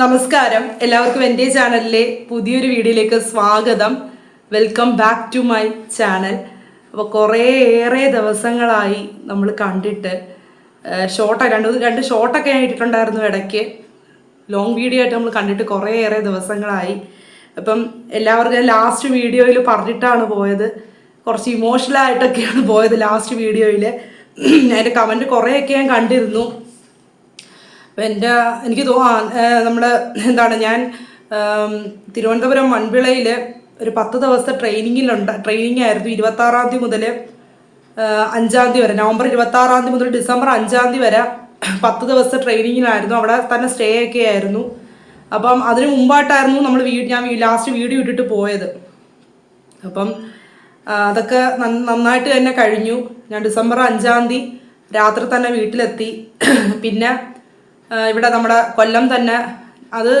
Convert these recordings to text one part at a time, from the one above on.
നമസ്കാരം. എല്ലാവർക്കും എന്റെ ചാനലിലെ പുതിയൊരു വീഡിയോയിലേക്ക് സ്വാഗതം. Welcome back to my channel അപ്പോൾ കുറേയേറെ ദിവസങ്ങളായി നമ്മൾ കണ്ടിട്ട് ഷോർട്ട് രണ്ട് രണ്ട് ഷോർട്ടൊക്കെ ഞാൻ ഇട്ടിട്ടുണ്ടായിരുന്നു ഇടയ്ക്ക്. ലോങ് വീഡിയോ ആയിട്ട് നമ്മൾ കണ്ടിട്ട് കുറേയേറെ ദിവസങ്ങളായി. അപ്പം എല്ലാവർക്കും ലാസ്റ്റ് വീഡിയോയിൽ പറഞ്ഞിട്ടാണ് പോയത്. കുറച്ച് ഇമോഷണൽ ആയിട്ടൊക്കെയാണ് പോയത് ലാസ്റ്റ് വീഡിയോയിൽ അതിന്റെ കമന്റ് കുറേയൊക്കെ ഞാൻ കണ്ടിരുന്നു. എന്റെ എനിക്ക് തോ നമ്മുടെ എന്താണ് ഞാൻ തിരുവനന്തപുരം മൺവിളയിൽ ഒരു പത്ത് ദിവസത്തെ ട്രെയിനിങ്ങിലുണ്ട് ട്രെയിനിങ് ആയിരുന്നു ഇരുപത്താറാം തീയതി മുതൽ അഞ്ചാം തീയതി വരെ നവംബർ ഇരുപത്താറാം തീയതി മുതൽ ഡിസംബർ അഞ്ചാം തീയതി വരെ പത്ത് ദിവസത്തെ ട്രെയിനിങ്ങിലായിരുന്നു. അവിടെ തന്നെ സ്റ്റേ ഒക്കെ ആയിരുന്നു. അപ്പം അതിന് മുമ്പായിട്ടായിരുന്നു നമ്മൾ വീട് ഞാൻ ലാസ്റ്റ് വീഡിയോ ഇട്ടിട്ട് പോയത്. അപ്പം അതൊക്കെ നന്നായിട്ട് തന്നെ കഴിഞ്ഞു. ഞാൻ ഡിസംബർ അഞ്ചാം തീയതി രാത്രി തന്നെ വീട്ടിലെത്തി. പിന്നെ ഇവിടെ നമ്മുടെ കൊല്ലം തന്നെ അത്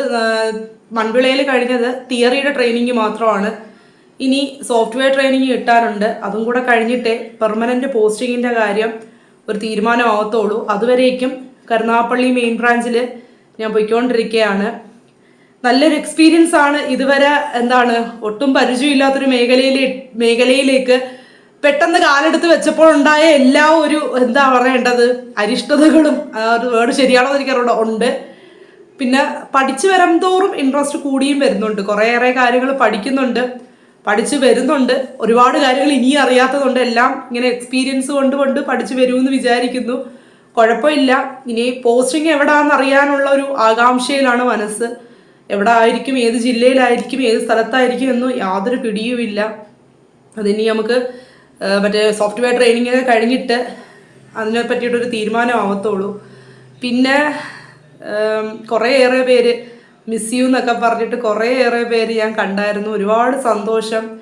മൺവിളയിൽ കഴിഞ്ഞത് തിയറിയുടെ ട്രെയിനിങ് മാത്രമാണ്. ഇനി സോഫ്റ്റ്വെയർ ട്രെയിനിങ് കിട്ടാനുണ്ട്. അതും കൂടെ കഴിഞ്ഞിട്ടേ പെർമനന്റ് പോസ്റ്റിങ്ങിന്റെ കാര്യം ഒരു തീരുമാനമാകത്തുള്ളൂ അതുവരേക്കും കരുനാഗപ്പള്ളി മെയിൻ ബ്രാഞ്ചിൽ ഞാൻ പോയിക്കൊണ്ടിരിക്കുകയാണ് നല്ലൊരു എക്സ്പീരിയൻസ് ആണ്. ഇതുവരെ എന്താണ് ഒട്ടും പരിചയമില്ലാത്തൊരു മേഖലയിലെ മേഖലയിലേക്ക് പെട്ടെന്ന് കാലെടുത്ത് വെച്ചപ്പോൾ ഉണ്ടായ എല്ലാ ഒരു എന്താ പറയേണ്ടത് അരിഷ്ടതകളും ഒരു വേർഡ് ശരിയാണോ എനിക്കറിയില്ല ഉണ്ട്. പിന്നെ പഠിച്ചു വരും തോറും ഇൻട്രസ്റ്റ് കൂടിയും വരുന്നുണ്ട്. കുറേയേറെ കാര്യങ്ങൾ പഠിക്കുന്നുണ്ട് പഠിച്ചു വരുന്നുണ്ട്. ഒരുപാട് കാര്യങ്ങൾ ഇനിയും അറിയാത്തതുകൊണ്ട് എല്ലാം ഇങ്ങനെ എക്സ്പീരിയൻസ് കൊണ്ട് കൊണ്ട് പഠിച്ചു വരുമെന്ന് വിചാരിക്കുന്നു. കുഴപ്പമില്ല. ഇനി പോസ്റ്റിംഗ് എവിടാന്ന് അറിയാനുള്ള ഒരു ആകാംക്ഷയിലാണ് മനസ്സ്. എവിടെ ആയിരിക്കും ഏത് ജില്ലയിലായിരിക്കും ഏത് സ്ഥലത്തായിരിക്കും എന്ന് യാതൊരു പിടിയുമില്ല. അതിനി നമുക്ക് മറ്റേ സോഫ്റ്റ്വെയർ ട്രെയിനിങ് കഴിഞ്ഞിട്ട് അതിനെ പറ്റിയിട്ടൊരു തീരുമാനമാവത്തുള്ളൂ പിന്നെ കുറേയേറെ പേര് മിസ് യു എന്നൊക്കെ പറഞ്ഞിട്ട് കുറേയേറെ പേര് ഞാൻ കണ്ടായിരുന്നു. ഒരുപാട് സന്തോഷം.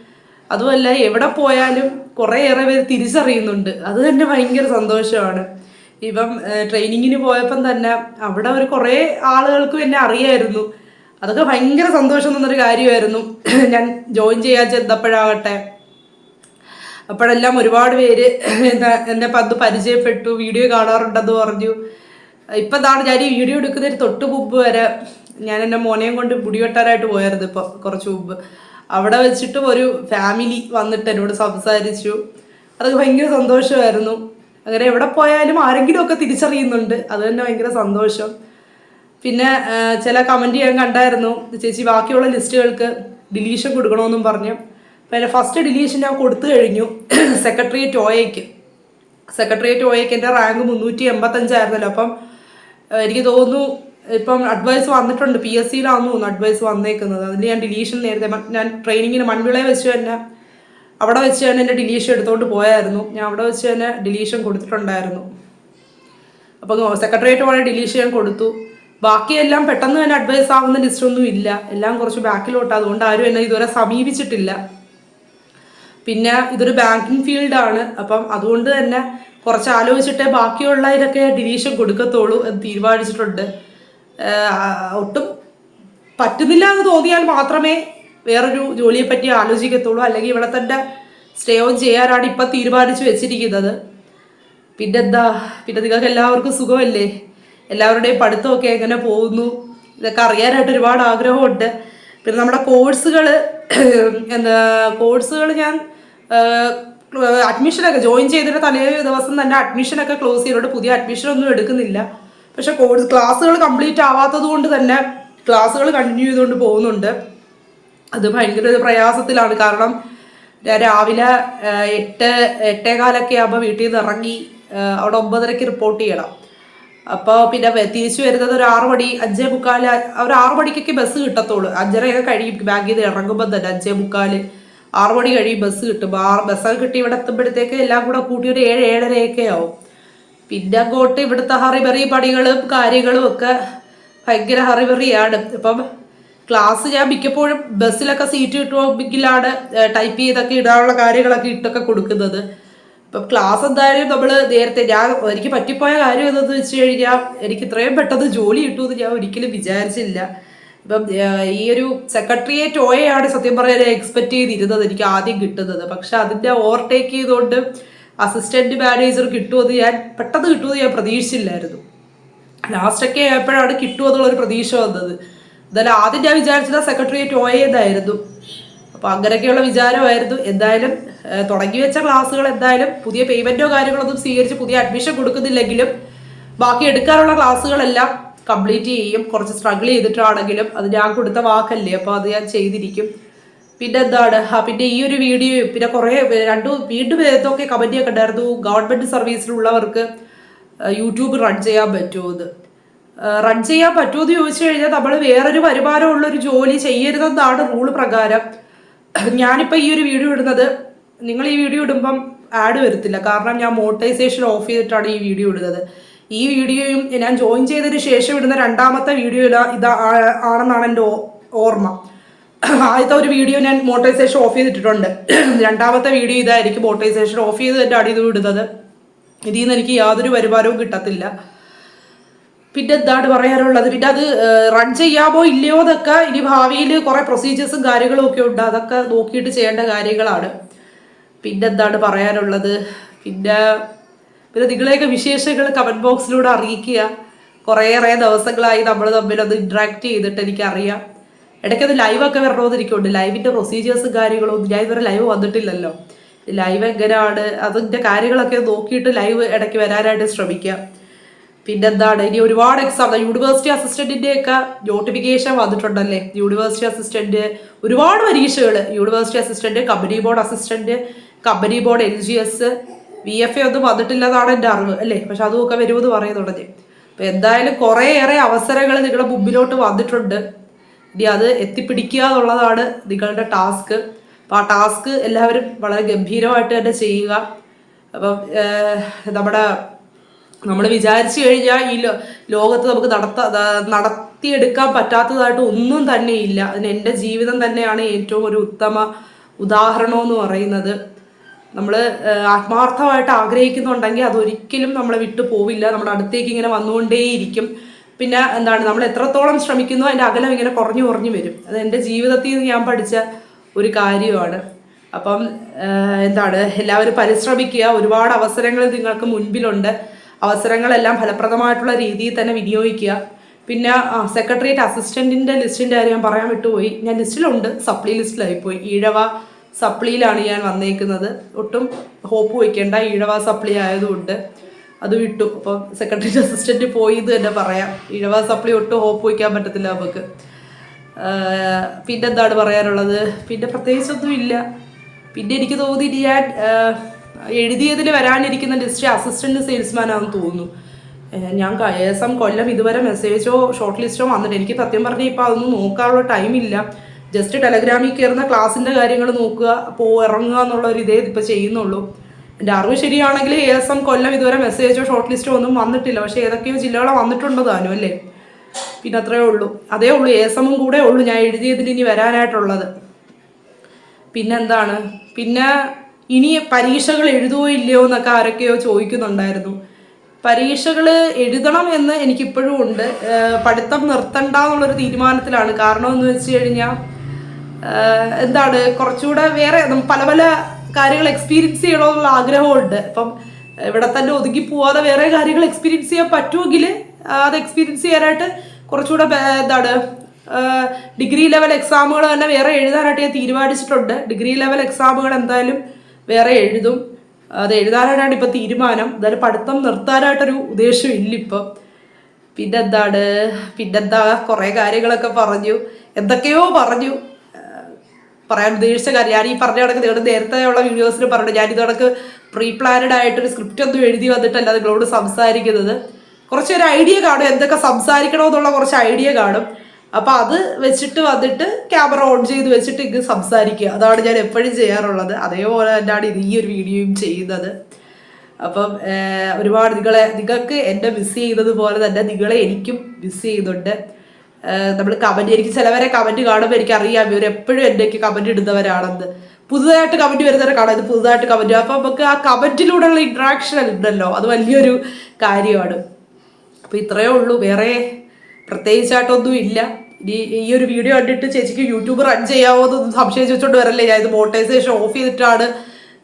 അതുമല്ല എവിടെ പോയാലും കുറേയേറെ പേര് തിരിച്ചറിയുന്നുണ്ട്. അത് തന്നെ ഭയങ്കര സന്തോഷമാണ്. ഇപ്പം ട്രെയിനിങ്ങിന് പോയപ്പം തന്നെ അവിടെ ഒരു കുറേ ആളുകൾക്കും എന്നെ അറിയായിരുന്നു. അതൊക്കെ ഭയങ്കര സന്തോഷം തന്നൊരു കാര്യമായിരുന്നു. ഞാൻ ജോയിൻ ചെയ്യാൻ ചെന്നപ്പോഴാകട്ടെ. അപ്പോഴെല്ലാം ഒരുപാട് പേര് എന്താ എന്നെ പന്ത് പരിചയപ്പെട്ടു വീഡിയോ കാണാറുണ്ടെന്ന് പറഞ്ഞു. ഇപ്പം എന്താണ് ഞാൻ ഈ വീഡിയോ എടുക്കുന്നതിന് തൊട്ട് മുമ്പ് വരെ ഞാൻ എന്റെ മോനെയും കൊണ്ട് മുടി വെട്ടാനായിട്ട് പോയായിരുന്നു ഇപ്പോൾ കുറച്ച് മുമ്പ്. അവിടെ വെച്ചിട്ടും ഒരു ഫാമിലി വന്നിട്ട് എന്നോട് സംസാരിച്ചു. അതൊക്കെ ഭയങ്കര സന്തോഷമായിരുന്നു. അങ്ങനെ എവിടെ പോയാലും ആരെങ്കിലും ഒക്കെ തിരിച്ചറിയുന്നുണ്ട്. അത് തന്നെ ഭയങ്കര സന്തോഷം. പിന്നെ ചില കമന്റ് ചെയ്യാൻ കണ്ടായിരുന്നു. ചേച്ചി ബാക്കിയുള്ള ലിസ്റ്റുകൾക്ക് ഡിലീഷൻ കൊടുക്കണമെന്നും പറഞ്ഞു. പിന്നെ ഫസ്റ്റ് ഡിലീഷൻ ഞാൻ കൊടുത്തു കഴിഞ്ഞു. സെക്രട്ടേറിയറ്റ് ഒയയ്ക്ക് സെക്രട്ടേറിയറ്റ് ഒയയ്ക്ക് എന്റെ റാങ്ക് മുന്നൂറ്റി എൺപത്തഞ്ചായിരുന്നല്ലോ അപ്പം എനിക്ക് തോന്നുന്നു ഇപ്പം അഡ്വൈസ് വന്നിട്ടുണ്ട്. പി എസ് സിയിലാണെന്ന് തോന്നുന്നു അഡ്വൈസ് വന്നേക്കുന്നത്. അതിൽ ഞാൻ ഡിലീഷൻ നേരത്തെ ഞാൻ ട്രെയിനിങ്ങിന് മൺവിളയെ വെച്ച് തന്നെ അവിടെ വെച്ച് തന്നെ എന്റെ ഡിലീഷൻ എടുത്തുകൊണ്ട് പോയായിരുന്നു. ഞാൻ അവിടെ വെച്ച് തന്നെ ഡിലീഷൻ കൊടുത്തിട്ടുണ്ടായിരുന്നു. അപ്പോൾ സെക്രട്ടേറിയറ്റ് പോലെ ഡിലീഷൻ ഞാൻ കൊടുത്തു. ബാക്കിയെല്ലാം പെട്ടെന്ന് തന്നെ അഡ്വൈസ് ആവുന്ന ലിസ്റ്റ് ഒന്നും ഇല്ല. എല്ലാം കുറച്ച് ബാക്കിലോട്ട് അതുകൊണ്ട് ആരും എന്നെ ഇതുവരെ സമീപിച്ചിട്ടില്ല. പിന്നെ ഇതൊരു ബാങ്കിങ് ഫീൽഡാണ് അപ്പം അതുകൊണ്ട് തന്നെ കുറച്ച് ആലോചിച്ചിട്ടേ ബാക്കിയുള്ളതിനൊക്കെ ഡിവിഷൻ കൊടുക്കത്തുള്ളൂ എന്ന് തീരുമാനിച്ചിട്ടുണ്ട്. ഒട്ടും പറ്റുന്നില്ല എന്ന് തോന്നിയാൽ മാത്രമേ വേറൊരു ജോലിയെ പറ്റി ആലോചിക്കത്തുള്ളൂ. അല്ലെങ്കിൽ ഇവിടെ തന്നെ സ്റ്റേ ഓൺ ചെയ്യാനാണ് ഇപ്പം തീരുമാനിച്ചു വെച്ചിരിക്കുന്നത്. പിന്നെന്താ? പിന്നെ നിങ്ങൾക്ക് എല്ലാവർക്കും സുഖമല്ലേ? എല്ലാവരുടെയും പഠിത്തമൊക്കെ എങ്ങനെ പോകുന്നു? ഇതൊക്കെ അറിയാനായിട്ട് ഒരുപാട് ആഗ്രഹമുണ്ട്. പിന്നെ നമ്മുടെ കോഴ്സുകൾ എന്താ കോഴ്സുകൾ ഞാൻ അഡ്മിഷനൊക്കെ ജോയിൻ ചെയ്തിട്ട് തലേ ദിവസം തന്നെ അഡ്മിഷനൊക്കെ ക്ലോസ് ചെയ്തിട്ട് പുതിയ അഡ്മിഷൻ ഒന്നും എടുക്കുന്നില്ല. പക്ഷെ കോഴ്സ് ക്ലാസ്സുകൾ കംപ്ലീറ്റ് ആവാത്തത് കൊണ്ട് തന്നെ ക്ലാസ്സുകൾ കണ്ടിന്യൂ ചെയ്തുകൊണ്ട് പോകുന്നുണ്ട്. അത് ഭയങ്കര ഒരു പ്രയാസത്തിലാണ്. കാരണം രാവിലെ എട്ട് എട്ടേകാലൊക്കെ ആകുമ്പോൾ വീട്ടിൽ നിന്ന് ഇറങ്ങി അവിടെ ഒമ്പതരയ്ക്ക് റിപ്പോർട്ട് ചെയ്യണം. അപ്പോൾ പിന്നെ തിരിച്ചു വരുന്നത് ഒരു ആറ് മണി അഞ്ചേ മുക്കാൽ ഒരു ആറ് മണിക്കൊക്കെ ബസ് കിട്ടത്തുള്ളൂ. അഞ്ചരയൊക്കെ കഴിയും ബാങ്കിൽ നിന്ന് ഇറങ്ങുമ്പോൾ തന്നെ അഞ്ചേ മുക്കാൽ. ആറ് മണി കഴിയും ബസ് കിട്ടും ആറ് ബസ്സൊക്കെ കിട്ടി ഇവിടെ എത്തുമ്പോഴത്തേക്ക് എല്ലാം കൂടെ കൂട്ടി ഒരു ഏഴ് ഏഴരയൊക്കെ ആവും. പിന്നെ അങ്ങോട്ട് ഇവിടുത്തെ ഹറിബറി പണികളും കാര്യങ്ങളും ഒക്കെ ഭയങ്കര ഹറിബറിയാണ്. ഇപ്പം ക്ലാസ് ഞാൻ മിക്കപ്പോഴും ബസ്സിലൊക്കെ സീറ്റ് കിട്ടുമെങ്കിലാണ് ടൈപ്പ് ചെയ്തൊക്കെ ഇടാനുള്ള കാര്യങ്ങളൊക്കെ ഇട്ടൊക്കെ കൊടുക്കുന്നത്. ഇപ്പം ക്ലാസ് എന്തായാലും നമ്മൾ നേരത്തെ ഞാൻ എനിക്ക് പറ്റിപ്പോയ കാര്യം എന്തെന്ന് വെച്ച് കഴിഞ്ഞാൽ എനിക്ക് ഇത്രയും പെട്ടെന്ന് ജോലി കിട്ടുമെന്ന് ഞാൻ ഒരിക്കലും വിചാരിച്ചില്ല. ഇപ്പം ഈ ഒരു സെക്രട്ടറിയേറ്റ് ഓയാണ് സത്യം പറയാൻ എക്സ്പെക്ട് ചെയ്തിരുന്നത് എനിക്ക് ആദ്യം കിട്ടുന്നത്. പക്ഷെ അതിന്റെ ഓവർടേക്ക് ചെയ്തുകൊണ്ട് അസിസ്റ്റന്റ് മാനേജർ കിട്ടുമെന്ന് ഞാൻ പെട്ടെന്ന് കിട്ടുമെന്ന് ഞാൻ പ്രതീക്ഷിച്ചില്ലായിരുന്നു. ലാസ്റ്റൊക്കെ ആയപ്പോഴാണ് കിട്ടുമെന്നുള്ളൊരു പ്രതീക്ഷ വന്നത്. എന്തായാലും ആദ്യം ഞാൻ വിചാരിച്ചത് സെക്രട്ടേറിയറ്റ് ഓയെന്നായിരുന്നു അപ്പോൾ അങ്ങനെയൊക്കെയുള്ള വിചാരമായിരുന്നു. എന്തായാലും തുടങ്ങി വെച്ച ക്ലാസ്സുകൾ എന്തായാലും പുതിയ പേയ്മെന്റോ കാര്യങ്ങളൊന്നും സ്വീകരിച്ച് പുതിയ അഡ്മിഷൻ കൊടുക്കുന്നില്ലെങ്കിലും ബാക്കി എടുക്കാനുള്ള ക്ലാസ്സുകളെല്ലാം കംപ്ലീറ്റ് ചെയ്യും. കുറച്ച് സ്ട്രഗിൾ ചെയ്തിട്ടാണെങ്കിലും അത് ഞാൻ കൊടുത്ത വാക്കല്ലേ? അപ്പോൾ അത് ഞാൻ ചെയ്തിരിക്കും. പിന്നെ എന്താണ്? പിന്നെ ഈ ഒരു വീഡിയോയും പിന്നെ കുറേ രണ്ടു വീണ്ടും ഏതൊക്കെ കമന്റ് ഒക്കെ ഉണ്ടായിരുന്നു. ഗവൺമെന്റ് സർവീസിലുള്ളവർക്ക് യൂട്യൂബ് റൺ ചെയ്യാൻ പറ്റുമെന്ന് റൺ ചെയ്യാൻ പറ്റുമെന്ന് ചോദിച്ചു കഴിഞ്ഞാൽ നമ്മൾ വേറൊരു വരുമാനമുള്ള ഒരു ജോലി ചെയ്യരുതെന്നാണ് റൂൾ പ്രകാരം. ഞാനിപ്പോൾ ഈ ഒരു വീഡിയോ ഇടുന്നത്. നിങ്ങൾ ഈ വീഡിയോ ഇടുമ്പം ആഡ് വരത്തില്ല. കാരണം ഞാൻ മോട്ടൈസേഷൻ ഓഫ് ചെയ്തിട്ടാണ് ഈ വീഡിയോ ഇടുന്നത്. ഈ വീഡിയോയും ഞാൻ ജോയിൻ ചെയ്തതിന് ശേഷം ഇടുന്ന രണ്ടാമത്തെ വീഡിയോ ഇതാ ആണെന്നാണ് എന്റെ ഓർമ്മ. ആദ്യത്തെ ഒരു വീഡിയോ ഞാൻ മോട്ടൈസേഷൻ ഓഫ് ചെയ്തിട്ടിട്ടുണ്ട്. രണ്ടാമത്തെ വീഡിയോ ഇതായിരിക്കും മോട്ടൈസേഷൻ ഓഫ് ചെയ്ത് എന്റെ അടി ഇടുന്നത്. ഇതിൽ നിന്ന് എനിക്ക് യാതൊരു വരുമാനവും കിട്ടത്തില്ല. പിന്നെ എന്താണ് പറയാനുള്ളത്? പിന്നെ അത് റൺ ചെയ്യാമോ ഇല്ലയോ എന്നൊക്കെ ഇനി ഭാവിയിൽ കുറേ പ്രൊസീജിയേഴ്സും കാര്യങ്ങളും ഒക്കെ ഉണ്ട്. അതൊക്കെ നോക്കിയിട്ട് ചെയ്യേണ്ട കാര്യങ്ങളാണ്. പിന്നെ എന്താണ് പറയാനുള്ളത്? പിന്നെ പിന്നെ നിങ്ങളെയൊക്കെ വിശേഷങ്ങൾ കമന്റ് ബോക്സിലൂടെ അറിയിക്കുക. കുറേയേറെ ദിവസങ്ങളായി നമ്മൾ തമ്മിൽ തമ്മിലൊന്ന് ഇന്ററാക്ട് ചെയ്തിട്ട് എനിക്കറിയാം. ഇടയ്ക്കത് ലൈവൊക്കെ വരണമെന്നിരിക്കുന്നുണ്ട് ലൈവിന്റെ പ്രൊസീജിയേഴ്സും കാര്യങ്ങളും ഒന്നും ഞാൻ ഇതുവരെ ലൈവ് വന്നിട്ടില്ലല്ലോ. ലൈവ് എങ്ങനെയാണ്? അതിന്റെ കാര്യങ്ങളൊക്കെ നോക്കിയിട്ട് ലൈവ് ഇടയ്ക്ക് വരാനായിട്ട് ശ്രമിക്കാം. പിന്നെന്താണ്? ഇനി ഒരുപാട് എക്സാം യൂണിവേഴ്സിറ്റി അസിസ്റ്റന്റിന്റെ ഒക്കെ നോട്ടിഫിക്കേഷൻ വന്നിട്ടുണ്ടല്ലേ? യൂണിവേഴ്സിറ്റി അസിസ്റ്റന്റ് ഒരുപാട് പരീക്ഷകൾ university assistant company board assistant company board L G S V F A ഒന്നും വന്നിട്ടില്ലെന്നാണ് എന്റെ അറിവ് അല്ലേ? പക്ഷെ അതുമൊക്കെ വരുമെന്ന് പറയുന്നുണ്ട് അപ്പൊ എന്തായാലും കുറേയേറെ അവസരങ്ങൾ നിങ്ങളുടെ മുമ്പിലോട്ട് വന്നിട്ടുണ്ട്. ഇനി അത് എത്തിപ്പിടിക്കുക എന്നുള്ളതാണ് നിങ്ങളുടെ ടാസ്ക്. അപ്പോൾ ആ ടാസ്ക് എല്ലാവരും വളരെ ഗംഭീരമായിട്ട് തന്നെ ചെയ്യുക. അപ്പം നമ്മുടെ നമ്മൾ വിചാരിച്ചു കഴിഞ്ഞാൽ ഈ ലോകത്ത് നമുക്ക് നടത്ത നടത്തിയെടുക്കാൻ പറ്റാത്തതായിട്ട് ഒന്നും തന്നെ ഇല്ല അതിന് എന്റെ ജീവിതം തന്നെയാണ് ഏറ്റവും ഒരു ഉത്തമ ഉദാഹരണമെന്ന് പറയുന്നത്. നമ്മൾ ആത്മാർത്ഥമായിട്ട് ആഗ്രഹിക്കുന്നുണ്ടെങ്കിൽ അതൊരിക്കലും നമ്മളെ വിട്ടു പോവില്ല. നമ്മുടെ അടുത്തേക്ക് ഇങ്ങനെ വന്നുകൊണ്ടേയിരിക്കും. പിന്നെ എന്താണ് നമ്മൾ എത്രത്തോളം ശ്രമിക്കുന്നു അതിന്റെ അകലം ഇങ്ങനെ കുറഞ്ഞു കുറഞ്ഞു വരും. അത് എന്റെ ജീവിതത്തിൽ നിന്ന് ഞാൻ പഠിച്ച ഒരു കാര്യമാണ്. അപ്പം എന്താണ് എല്ലാവരും പരിശ്രമിക്കുക. ഒരുപാട് അവസരങ്ങൾ നിങ്ങൾക്ക് മുൻപിലുണ്ട്. അവസരങ്ങളെല്ലാം ഫലപ്രദമായിട്ടുള്ള രീതിയിൽ തന്നെ വിനിയോഗിക്കുക. പിന്നെ സെക്രട്ടേറിയറ്റ് അസിസ്റ്റന്റിന്റെ ലിസ്റ്റിന്റെ കാര്യം ഞാൻ പറയാൻ വിട്ടുപോയി. ഞാൻ ലിസ്റ്റിലുണ്ട് സപ്ലി ലിസ്റ്റിലായിപ്പോയി ഈഴവ സപ്ലിയിലാണ് ഞാൻ വന്നേക്കുന്നത്. ഒട്ടും ഹോപ്പ് വയ്ക്കേണ്ട. ഈഴവ സപ്ലി ആയതുകൊണ്ട് അത് വിട്ടു. അപ്പോൾ സെക്രട്ടറി അസിസ്റ്റന്റ് പോയി എന്ന് തന്നെ പറയാം. ഈഴവ സപ്ലി ഒട്ടും ഹോപ്പ് വയ്ക്കാൻ പറ്റത്തില്ല നമുക്ക്. പിന്നെ എന്താണ് പറയാനുള്ളത്? പിന്നെ പ്രത്യേകിച്ചൊന്നും ഇല്ല പിന്നെ എനിക്ക് തോന്നി ഞാൻ എഴുതിയതിൽ വരാനിരിക്കുന്ന ലിസ്റ്റ് അസിസ്റ്റന്റ് സെയിൽസ്മാൻ ആണെന്ന് തോന്നുന്നു. ഞാൻ കയസം കൊല്ലം ഇതുവരെ മെസ്സേജോ ഷോർട്ട് ലിസ്റ്റോ വന്നിട്ട് എനിക്ക് സത്യം പറഞ്ഞാൽ ഇപ്പോൾ അതൊന്നും നോക്കാനുള്ള ടൈമില്ല ജസ്റ്റ് ടെലഗ്രാമിൽ കയറുന്ന ക്ലാസ്സിന്റെ കാര്യങ്ങൾ നോക്കുക പോ ഇറങ്ങുക എന്നുള്ള ഒരു ഇതേ ഇപ്പോൾ ചെയ്യുന്നുള്ളൂ. എന്റെ അറിവ് ശരിയാണെങ്കിൽ എ എസ് എം കൊല്ലം ഇതുവരെ മെസ്സേജോ ഷോർട്ട് ലിസ്റ്റോ ഒന്നും വന്നിട്ടില്ല. പക്ഷേ ഏതൊക്കെയോ ജില്ലകളെ വന്നിട്ടുണ്ടോ താനും അല്ലേ? പിന്നെ അത്രേ ഉള്ളൂ. അതേ ഉള്ളൂ എ എസ് എമ്മും കൂടെ ഉള്ളൂ ഞാൻ എഴുതിയതിൽ ഇനി വരാനായിട്ടുള്ളത്. പിന്നെന്താണ് പിന്നെ ഇനി പരീക്ഷകൾ എഴുതുമോ ഇല്ലയോ എന്നൊക്കെ ആരൊക്കെയോ ചോദിക്കുന്നുണ്ടായിരുന്നു. പരീക്ഷകൾ എഴുതണം എന്ന് എനിക്കിപ്പോഴും ഉണ്ട്. പഠിത്തം നിർത്തണ്ട എന്നുള്ളൊരു തീരുമാനത്തിലാണ്. കാരണം എന്ന് വെച്ച് കഴിഞ്ഞാൽ എന്താണ് കുറച്ചുകൂടെ വേറെ പല പല കാര്യങ്ങൾ എക്സ്പീരിയൻസ് ചെയ്യണമെന്നുള്ള ആഗ്രഹമുണ്ട്. അപ്പം ഇവിടെ തന്നെ ഒതുങ്ങി പോവാതെ വേറെ കാര്യങ്ങൾ എക്സ്പീരിയൻസ് ചെയ്യാൻ പറ്റുമെങ്കിൽ അത് എക്സ്പീരിയൻസ് ചെയ്യാനായിട്ട് കുറച്ചുകൂടെ എന്താണ് ഡിഗ്രി ലെവൽ എക്സാമുകൾ തന്നെ വേറെ എഴുതാനായിട്ട് ഞാൻ തീരുമാനിച്ചിട്ടുണ്ട്. ഡിഗ്രി ലെവൽ എക്സാമുകൾ എന്തായാലും വേറെ എഴുതും. അത് എഴുതാനായിട്ടാണ് ഇപ്പം തീരുമാനം. എന്തായാലും പഠിത്തം നിർത്താനായിട്ടൊരു ഉദ്ദേശം ഇല്ല ഇപ്പം പിന്നെന്താണ് പിന്നെന്താ കുറേ കാര്യങ്ങളൊക്കെ പറഞ്ഞു. എന്തൊക്കെയോ പറഞ്ഞു. പറയാൻ ഉദ്ദേശിച്ച കാര്യം. ഞാൻ ഈ പറഞ്ഞ കണക്ക് നിങ്ങളുടെ നേരത്തെ ഉള്ള വീഡിയോസിൽ പറഞ്ഞു ഞാൻ ഇത് കണക്ക് പ്രീ പ്ലാനഡ് ആയിട്ടൊരു സ്ക്രിപ്റ്റ് ഒന്നും എഴുതി വന്നിട്ടല്ല നിങ്ങളോട് സംസാരിക്കുന്നത്. കുറച്ചൊരു ഐഡിയ കാണും. എന്തൊക്കെ സംസാരിക്കണമെന്നുള്ള കുറച്ച് ഐഡിയ കാണും. അപ്പോൾ അത് വെച്ചിട്ട് വന്നിട്ട് ക്യാമറ ഓൺ ചെയ്ത് വെച്ചിട്ട് ഇങ്ങ് സംസാരിക്കുക. അതാണ് ഞാൻ എപ്പോഴും ചെയ്യാറുള്ളത്. അതേപോലെ തന്നെയാണ് ഇത് ഈ ഒരു വീഡിയോയും ചെയ്യുന്നത്. അപ്പം ഒരുപാട് നിങ്ങളെ നിങ്ങൾക്ക് എന്നെ മിസ് ചെയ്യുന്നത് പോലെ തന്നെ നിങ്ങളെ എനിക്കും മിസ് ചെയ്യുന്നുണ്ട്. നമ്മൾ കമന്റ് എനിക്ക് ചിലവരെ കമന്റ് കാണുമ്പോൾ എനിക്കറിയാം ഇവർ എപ്പോഴും എന്നേക്ക് കമന്റ് ഇടുന്നവരാണെന്ന്. പുതുതായിട്ട് കമന്റ് വരുന്നവരെ കാണാം ഇത് പുതുതായിട്ട് കമന്റ് അപ്പോൾ നമുക്ക് ആ കമന്റിലൂടെയുള്ള ഇന്ററാക്ഷൻ ഉണ്ടല്ലോ അത് വലിയൊരു കാര്യമാണ്. അപ്പൊ ഇത്രയേ ഉള്ളൂ വേറെ പ്രത്യേകിച്ചായിട്ടൊന്നും ഇല്ല. ഇനി ഈ ഒരു വീഡിയോ കണ്ടിട്ട് ചേച്ചിക്ക് യൂട്യൂബ് റൺ ചെയ്യാവോ എന്നൊന്നും സംശയം ചോദിച്ചോണ്ട് വരല്ലേ ഞാൻ ഇത് മോട്ടൈസേഷൻ ഓഫ് ചെയ്തിട്ടാണ്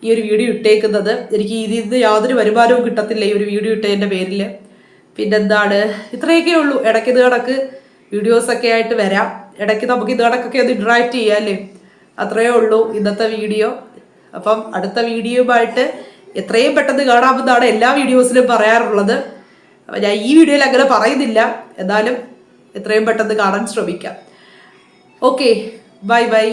ഈ ഒരു വീഡിയോ ഇട്ടേക്കുന്നത്. എനിക്ക് ഇതിൽ നിന്ന് യാതൊരു വരുമാനവും കിട്ടത്തില്ല ഈ ഒരു വീഡിയോ ഇട്ടതിന്റെ പേരിൽ പിന്നെന്താണ്? ഇത്രയൊക്കെ ഉള്ളൂ. ഇടയ്ക്ക് ഇത് കണക്ക് വീഡിയോസൊക്കെ ആയിട്ട് വരാം. ഇടയ്ക്ക് നമുക്ക് ഇതോടൊക്കെ ഒന്ന് ഇൻട്രാക്ട് ചെയ്യാമല്ലേ അത്രയേ ഉള്ളൂ ഇന്നത്തെ വീഡിയോ. അപ്പം അടുത്ത വീഡിയോയുമായിട്ട് എത്രയും പെട്ടെന്ന് കാണാമെന്നാണ് എല്ലാ വീഡിയോസിലും പറയാറുള്ളത്. അപ്പം ഞാൻ ഈ വീഡിയോയിൽ അങ്ങനെ പറയുന്നില്ല. എന്നാലും എത്രയും പെട്ടെന്ന് കാണാൻ ശ്രമിക്കാം. Okay bye bye